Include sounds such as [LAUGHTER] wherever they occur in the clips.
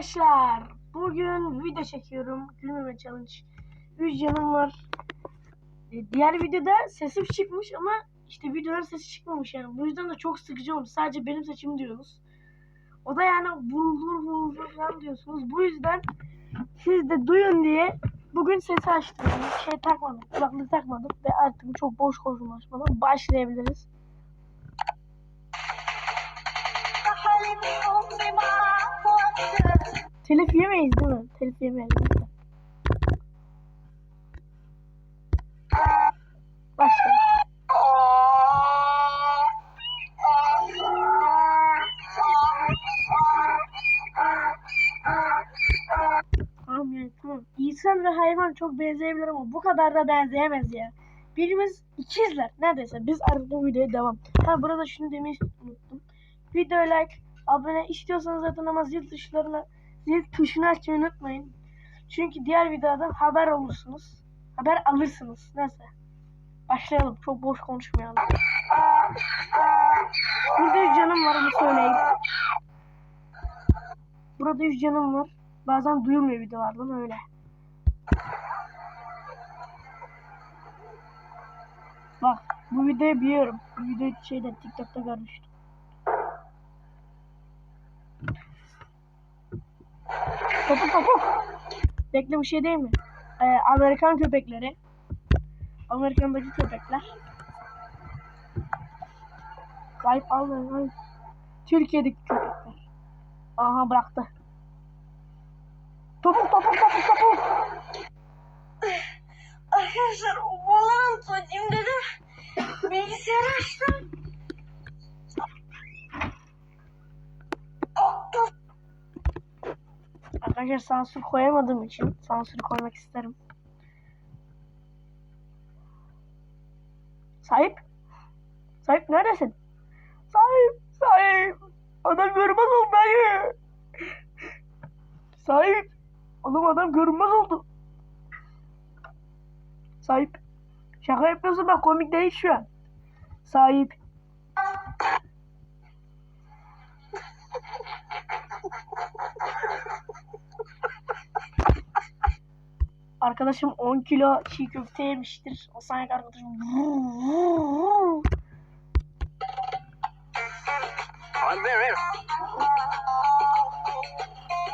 arkadaşlar. Bugün video çekiyorum. Gülmeme challenge. 3 canım var. E, Diğer videoda sesim çıkmış ama işte videoların sesi çıkmamış yani. Bu yüzden de çok sıkıcı olmuş. Sadece benim seçim diyorsunuz. O da yani vurulur vurulur falan diyorsunuz. Bu yüzden siz de duyun diye bugün sesi açtım. Şey takmadım. Kulaklık takmadım. Ve artık çok boş konuşmadan başlayabiliriz. Telif yemeyiz değil mi? Telif yemeyiz. Başla. İnsan ve hayvan çok benzeyebilir ama bu kadar da benzeyemez ya. Birimiz ikizler neredeyse. Biz artık bu videoya devam. Ha burada şunu demeyi unuttum. Video like, abone istiyorsanız zaten ama zil tuşlarına zil tuşunu açmayı unutmayın. Çünkü diğer videoda haber olursunuz. Haber alırsınız. Neyse. Başlayalım. Çok boş konuşmayalım. Burada 100 canım var onu söyleyeyim. Burada 100 canım var. Bazen duyulmuyor videolardan öyle. Bak bu videoyu biliyorum. Bu videoyu şeyden TikTok'ta görmüştüm. Topuk topuk. Bekle bu şey değil mi? Ee, Amerikan köpekleri. Amerika'daki köpekler. Kayıp almayın. Türkiye'deki köpekler. Aha bıraktı. Topuk topuk topuk topuk. Arkadaşlar o Valorant oynayayım dedim. Bilgisayarı açtım. Dur. Arkadaşlar sansür koyamadığım için sansür koymak isterim. Sahip? Sahip neredesin? Sahip, sahip. Adam görünmez oldu dayı. Sahip. Oğlum adam görünmez oldu. Sahip. Şaka yapıyorsun bak komik değil şu an. Sahip. Arkadaşım 10 kilo çiğ köfte yemiştir. O sanki arkadaşım Anne ver.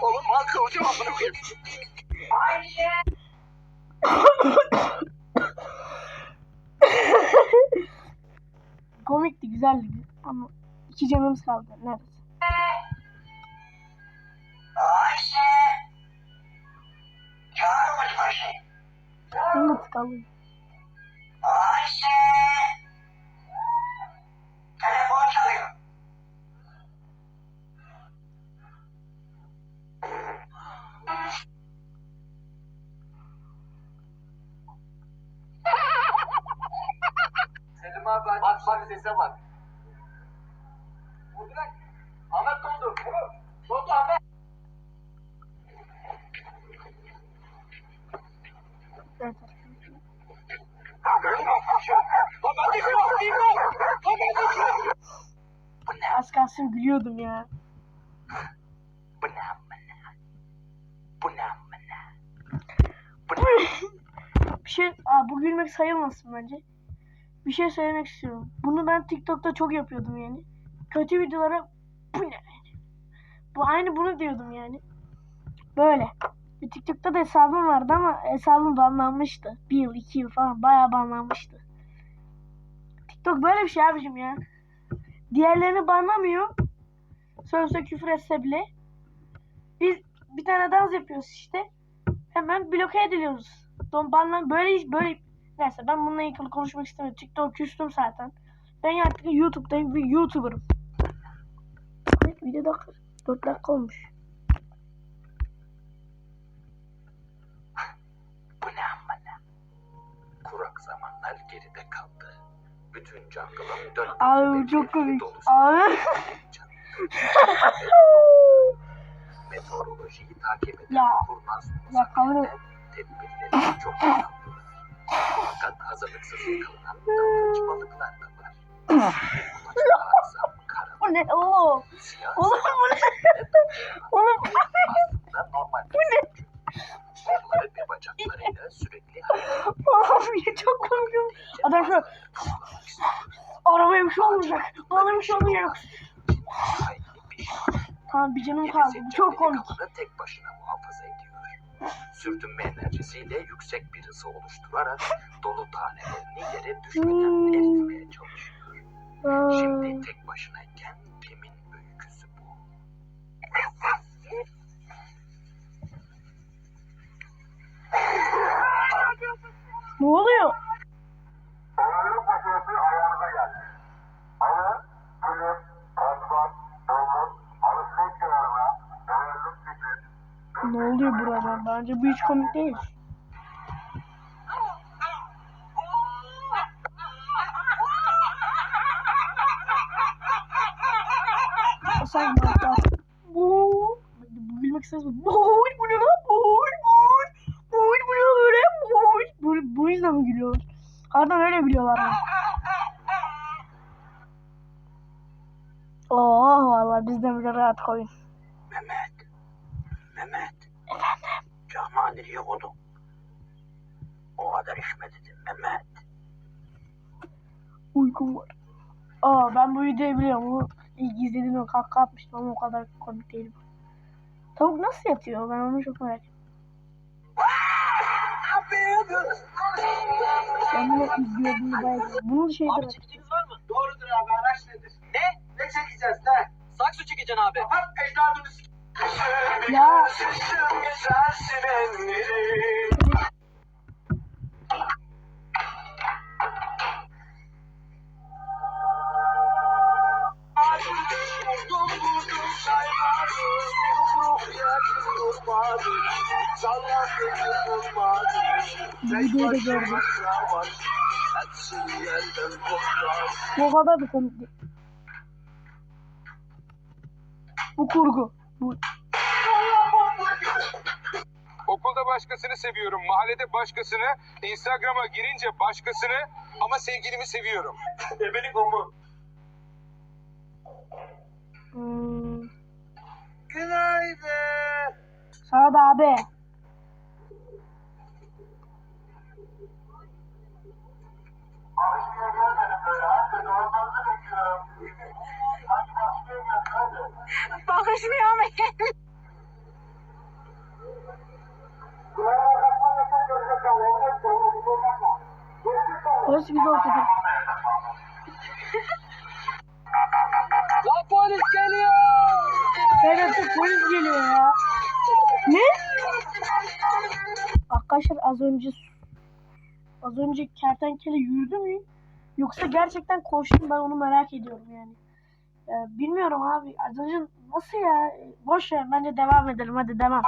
Oğlum mal kılacağım amına koyayım. komikti, güzeldi ama iki canımız kaldı. Neredesin? Ayşe. Bunu tıkalım. Ayşe. Telefon çalıyor. Selim abi bak bak sese bak. Gülüyordum ya. Bu ne amına? Bu ne amına? Bir şey, aa, bu gülmek sayılmasın bence. Bir şey söylemek istiyorum. Bunu ben TikTok'ta çok yapıyordum yani. Kötü videolara bu ne? Bu aynı bunu diyordum yani. Böyle. Bir TikTok'ta da hesabım vardı ama hesabım banlanmıştı. Bir yıl, iki yıl falan bayağı banlanmıştı. TikTok böyle bir şey abicim ya. Diğerlerini banlamıyor. Sözde küfür etse bile. Biz bir tane dans yapıyoruz işte. Hemen bloke ediliyoruz. Don banlan böyle böyle neyse ben bununla ilgili konuşmak istemiyorum. TikTok küstüm zaten. Ben artık YouTube'dayım ve YouTuber'ım. Evet, video dakika 4 dakika olmuş. [LAUGHS] Bu ne amına? Kurak zamanlar geride kaldı. Bütün jungle'ın dön. Abi çok komik. Abi. [LAUGHS] Meteorolojiyi takip eden Ya, kurnaz ya kamera- tedbirleri çok önemli. Fakat hazırlıksız yakalanan dalgıç balıklar da var. [LAUGHS] Bu ne oğlum? Oğlum bu ne? [LAUGHS] Oğlum normal bir sürücü. Kolları ve bacaklarıyla sürekli [LAUGHS] hareket Abi çok korkuyorum. Adam şu arabaya bir şey olmayacak. Bana bir şey olmayacak. Tamam bir canım kaldı. Bu çok komik. Tek başına muhafaza ediyor. Sürtünme enerjisiyle yüksek bir hızı oluşturarak dolu tanelerini yere düşmeden Hmm. eritmeye çalışıyor. Şimdi tek başınayken kimin öyküsü bu? Ne oluyor? Bence bu hiç komik değil. Sen Bu bu gülmek ses bu. Bu ne lan? Boy boy. Boy bu ne böyle? Boy. Bu, bu yüzden mi gülüyorlar? Harbiden öyle gülüyorlar. mı? Oh vallahi bizden bile rahat koyun. Mehmet. Mehmet. Efendim? Cama nereye koydun? O kadar içme dedim Mehmet. Uykum var. Aa ben bu videoyu biliyorum. Bu ilk izlediğimde kahkaha atmıştım ama o kadar komik değil bu. Tavuk nasıl yatıyor? Ben onu çok merak ediyorum. Ben bunu izliyordum bayağı. Bunu şeyde Abi çekiciniz var mı? Doğrudur abi araç nedir? Ne? Ne çekeceğiz ne? Saksı çekeceksin abi. Bak ecdadını Ya videoyu da gördüm. Bu kadar da komik. Bu kurgu. Bu Okulda başkasını seviyorum, mahallede başkasını, Instagram'a girince başkasını ama sevgilimi seviyorum. Ebelik o mu? hmm, Günaydın. sana da abi. böyle. Başlıyor kullanma. Geçmiş olsun. Polis video okudum. La polis geliyor. Evet polis geliyor ya. Ne? Arkadaşlar az önce az önce kertenkele yürüdü mü? Yoksa gerçekten koştu mu? ben onu merak ediyorum yani. Ya bilmiyorum abi. Önce nasıl ya? Boş ver bence devam edelim hadi devam.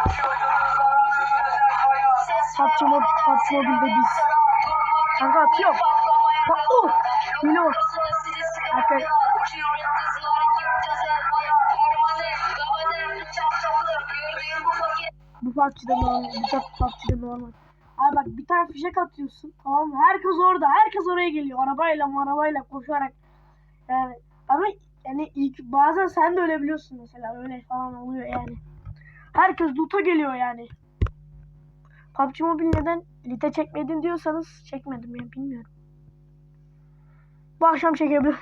PUBG Mobile'de biz. Kanka atıyor. Oh! Yine o. Arkadaşlar Bu PUBG'de normal. Bu PUBG'de normal. Abi bak bir tane fişek atıyorsun tamam mı? Herkes orada. Herkes oraya geliyor. Arabayla arabayla koşarak. Yani ama yani ilk bazen sen de ölebiliyorsun mesela. Öyle falan oluyor yani. Herkes loot'a geliyor yani. PUBG Mobile neden lite çekmedin diyorsanız çekmedim ya bilmiyorum. Bu akşam çekebilirim.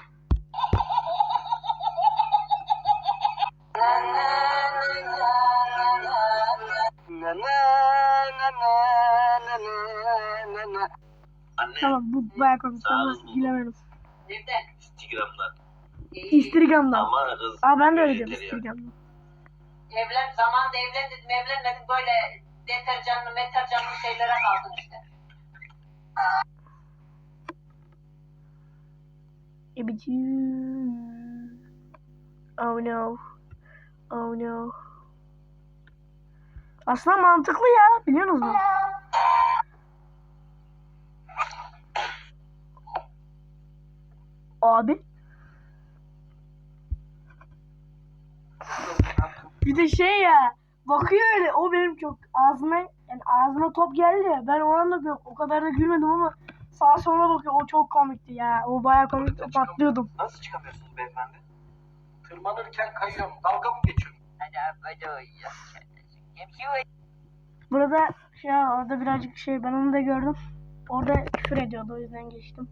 Anne, Tamam bu bayağı komik Sağ ama olun. gülemedim. Nereden? Instagram'dan. Instagram'dan. Ama hız Aa ben de öyle diyorum. Instagram'dan. Evlen, zamanında evlendim, evlenmedim böyle deterjanlı, meterjanlı şeylere kaldın işte. Ebicim. Oh no. Oh no. Aslında mantıklı ya biliyor musunuz? Abi. Bir de şey ya bakıyor öyle o benim çok ağzına yani ağzına top geldi ya ben o anda yok o kadar da gülmedim ama sağa sola bakıyor o çok komikti ya o bayağı komikti patlıyordum. Nasıl çıkamıyorsunuz beyefendi? Tırmanırken kayıyorum. Dalga mı geçiyorum? O. Burada ya orada birazcık şey ben onu da gördüm. Orada küfür ediyordu o yüzden geçtim.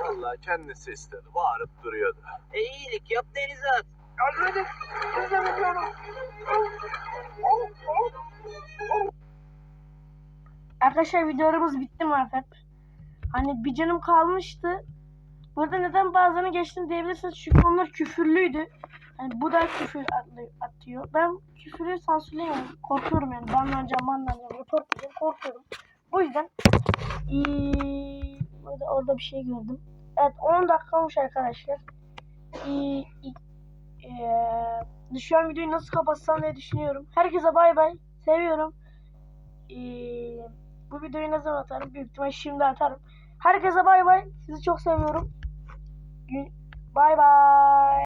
Vallahi kendisi istedi. Bağırıp duruyordu. E iyilik yap denize at. Arkadaşlar videolarımız bitti mi artık? Hani bir canım kalmıştı. Burada neden bazılarını geçtim diyebilirsiniz çünkü onlar küfürlüydü. Yani bu da küfür atıyor. Ben küfürü sansürleyemiyorum. Korkuyorum yani. Banlanacağım, banlanacağım, report. Korkuyorum. Bu yüzden eee, burada, orada bir şey gördüm. Evet 10 dakika olmuş arkadaşlar. Eee, eee, şu an videoyu nasıl kapatsam diye düşünüyorum. Herkese bay bay. Seviyorum. Eee, bu videoyu ne zaman atarım? Büyük ihtimal şimdi atarım. Herkese bay bay. Sizi çok seviyorum. Bay bay.